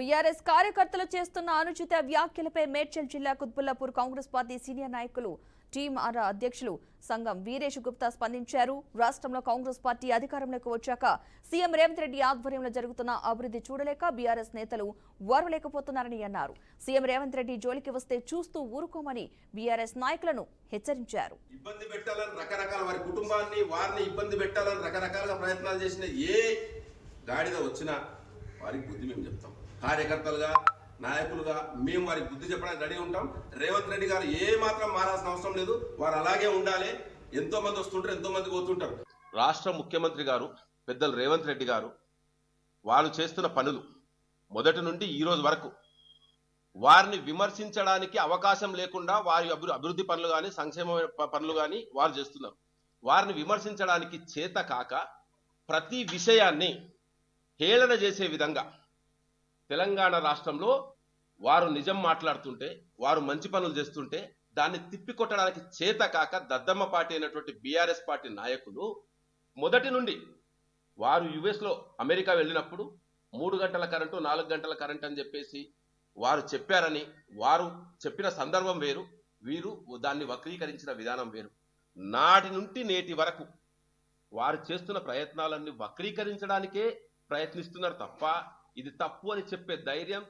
BRS కార్యకర్తలు చేస్తున్న అనుచిత వ్యాఖ్యలపై మేడ్చల్ జిల్లా కుత్బుల్లాపూర్ కాంగ్రెస్ పార్టీ సీనియర్ నాయకులు టీఆర్ అధ్యక్షులు సంఘం వీరేష్ గుప్తా స్పందించారు. రాష్ట్రంలో కాంగ్రెస్ పార్టీ అధికారంలోకి వచ్చాక సీఎం రేవంత్ రెడ్డి ఆధ్వర్యంలో జరుగుతున్న అభివృద్ధి చూడలేక బీఆర్ఎస్ నేతలు ఓర్వలేకపోతున్నారని అన్నారు. సీఎం రేవంత్ రెడ్డి జోలికి వస్తే చూస్తూ ఊరుకోమని బీఆర్ఎస్ నాయకులను హెచ్చరించారు. ఇబ్బంది పెట్టాలని రకరకాల వారి కుటుంబాన్ని వారిని ఇబ్బంది పెట్టాలని రకరకాలుగా ప్రయత్నాలు చేసిన ఏ గాడిద వచ్చినా వారికి బుద్ధి మేము చెప్తాం. కార్యకర్తలుగా నాయకులుగా మేము వారికి బుద్ధి చెప్పడానికి రెడీ ఉంటాం. రేవంత్ రెడ్డి గారు ఏ మాత్రం మారాల్సిన అవసరం లేదు. వారు అలాగే ఉండాలి. ఎంతో మంది వస్తుంటారు ఎంతో మంది పోతుంటారు. రాష్ట్ర ముఖ్యమంత్రి గారు పెద్దలు రేవంత్ రెడ్డి గారు వాళ్ళు చేస్తున్న పనులు మొదటి నుండి ఈ రోజు వరకు వారిని విమర్శించడానికి అవకాశం లేకుండా వారి అభివృద్ధి పనులు కానీ సంక్షేమ పనులు కానీ వారు చేస్తున్నారు. వారిని విమర్శించడానికి చేత కాక ప్రతి విషయాన్ని హేళన చేసే విధంగా తెలంగాణ రాష్ట్రంలో వారు నిజం మాట్లాడుతుంటే వారు మంచి పనులు చేస్తుంటే దాన్ని తిప్పికొట్టడానికి చేత కాక దద్దమ్మ పార్టీ అయినటువంటి బీఆర్ఎస్ పార్టీ నాయకులు మొదటి నుండి వారు యుఎస్లో అమెరికా వెళ్ళినప్పుడు మూడు గంటల కరెంటు నాలుగు గంటల కరెంట్ అని చెప్పేసి వారు చెప్పారని వారు చెప్పిన సందర్భం వేరు వీరు దాన్ని వక్రీకరించిన విధానం వేరు. నాటి నుండి నేటి వరకు వారు చేస్తున్న ప్రయత్నాలన్నీ వక్రీకరించడానికే ప్రయత్నిస్తున్నారు తప్ప ఇది తప్పు అని చెప్పే ధైర్యం